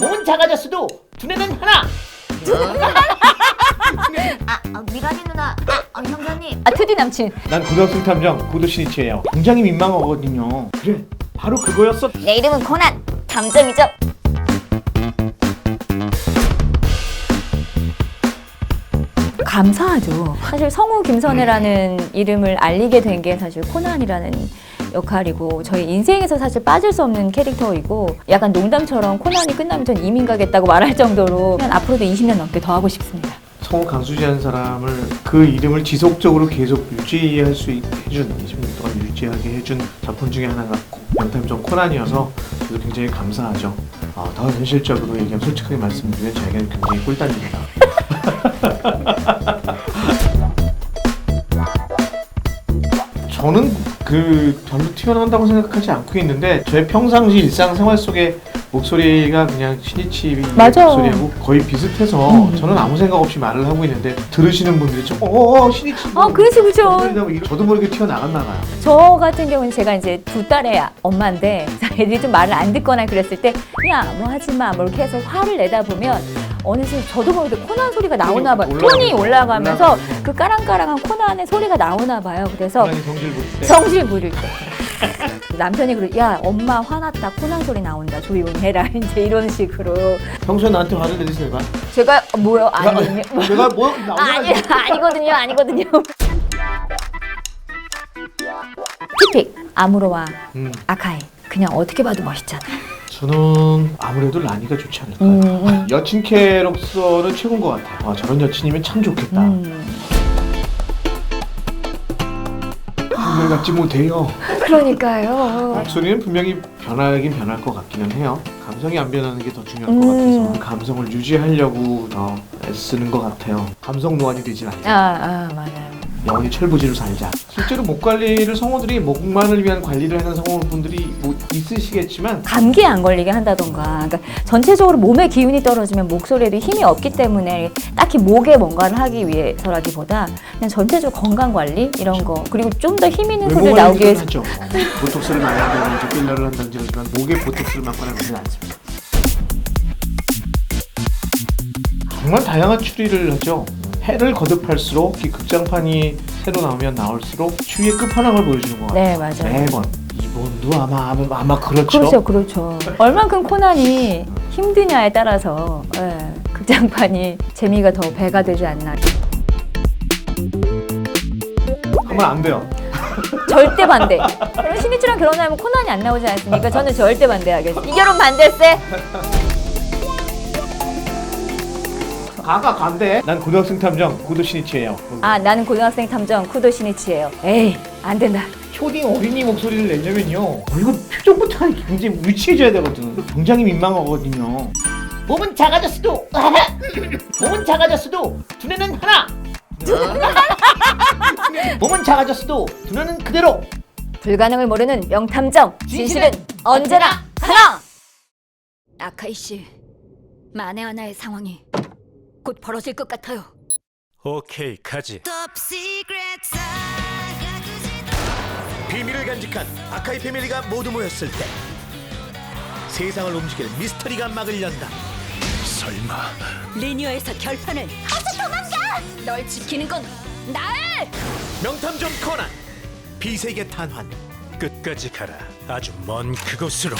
몸은 작아졌어도 두뇌는 하나. 아, 아 미란이 누나, 아, 형사님. 아 트디 남친 난 고등학생 탐정 고도신이치예요. 굉장히 민망하거든요. 그래, 바로 그거였어. 내 이름은 코난, 탐정이죠. 감사하죠. 사실 성우 김선혜라는 이름을 알리게 된 게 사실 코난이라는 역할이고 저희 인생에서 사실 빠질 수 없는 캐릭터이고 약간 농담처럼 코난이 끝나면 전 이민 가겠다고 말할 정도로 그냥 앞으로도 20년 넘게 더 하고 싶습니다. 성우 강수지한 사람을 그 이름을 지속적으로 계속 유지할 수 있게 해준 20년 동안 유지하게 해준 작품 중에 하나가 명탐정 코난이어서 저도 굉장히 감사하죠. 아, 더 현실적으로 얘기하면 솔직하게 말씀드리면 저에게는 굉장히 꿀단입니다. 저는 그 별로 튀어나온다고 생각하지 않고 있는데 저의 평상시 일상생활 속에 목소리가 그냥 신이치 맞아. 목소리하고 거의 비슷해서 저는 아무 생각 없이 말을 하고 있는데 들으시는 분들이 좀 어어 신이치 아 그렇지 그렇죠. 목소리다 뭐 이러- 저도 모르게 튀어나갔나 봐요 저 같은 경우는 제가 이제 두 딸의 엄마인데 애들이 좀 말을 안 듣거나 그랬을 때 야 뭐 하지 마뭐 이렇게 해서 화를 내다 보면 어느새 저도 모르게 코난 소리가 나오나 봐요. 올라가면서, 톤이 올라가면서 올라가면서. 그 까랑까랑한 코난의 소리가 나오나 봐요. 그래서 성질 부릴 때. 성질 부릴 때. 남편이 그래 야 엄마 화났다. 코난 소리 나온다. 조용히 해라. 이제 이런 식으로. 평소에 나한테 화를 내리세요 봐 제가 어, 뭐요? 아니거든요. 내가 뭐 아니 아니거든요. 아니거든요. 티픽 아무로와 음, 아카이. 그냥 어떻게 봐도 멋있잖아. 저는 아무래도 라니가 좋지 않을까 음, 음. 여친캐로서는 최고인 것 같아요 아, 저런 여친이면 참 좋겠다 음. 한결 같지 못해요 그러니까요. 목소리는 분명히 변하긴 변할 것 같기는 해요. 감성이 안 변하는 게 더 중요할 것 음. 같아서 그 감성을 유지하려고 더 애쓰는 것 같아요. 감성 노안이 되진 않자. 아, 아 맞아요. 영원히 철부지로 살자. 실제로 목 관리를 성우들이 목만을 위한 관리를 하는 성우분들이 뭐 있으시겠지만 감기에 안 걸리게 한다던가. 그러니까 전체적으로 몸의 기운이 떨어지면 목소리에도 힘이 없기 때문에 딱히 목에 뭔가를 하기 위해서라기보다 그냥 전체적으로 건강 관리 이런 거 그리고 좀 더 힘 있는 소리를 외모 나오기 위해서 하죠. 어, 보톡스를 많이 한다든지 필러를 한다든지 하지만 목에 보톡스를 맞거나 그러진 않습니다. 정말 다양한 추리를 하죠. 해를 거듭할수록 이 극장판이 새로 나오면 나올수록 추위의 끝판왕을 보여주는 것 같아요. 네 맞아요. 매번 이번도 아마 아마, 아마 그렇죠. 그렇죠, 그렇죠. 얼만큼 코난이 힘드냐에 따라서 예, 극장판이 재미가 더 배가 되지 않나. 하면 안 돼요. 절대 반대. 그럼 신이치랑 결혼하면 코난이 안 나오지 않습니까? 저는 절대 반대하겠습니다. 이 결혼 반대세? 가가 간대. 난 고등학생 탐정 구도 신이치예요. 아 나는 고등학생 탐정 쿠도 신이치예요. 에이 안 된다. 초딩 어린이 목소리를 내려면요. 어, 이거 표정부터 굉장히 유치해져야 되거든. 굉장히 민망하거든요. 몸은 작아졌어도 몸은 작아졌어도 두뇌는 하나. 몸은 작아졌어도 두뇌는 그대로. 불가능을 모르는 명탐정 진실은 언제나 하나. 아카이 씨 만에 하나의 상황이 곧 벌어질 것 같아요. 오케이 가지. 비밀을 간직한 아카이 패밀리가 모두 모였을 때 세상을 움직일 미스터리가 막을 연다. 설마. 리니어에서 결판을 어서 도망가! 널 지키는 건 나를! 명탐정 코난 비세계 탄환. 끝까지 가라. 아주 먼 그곳으로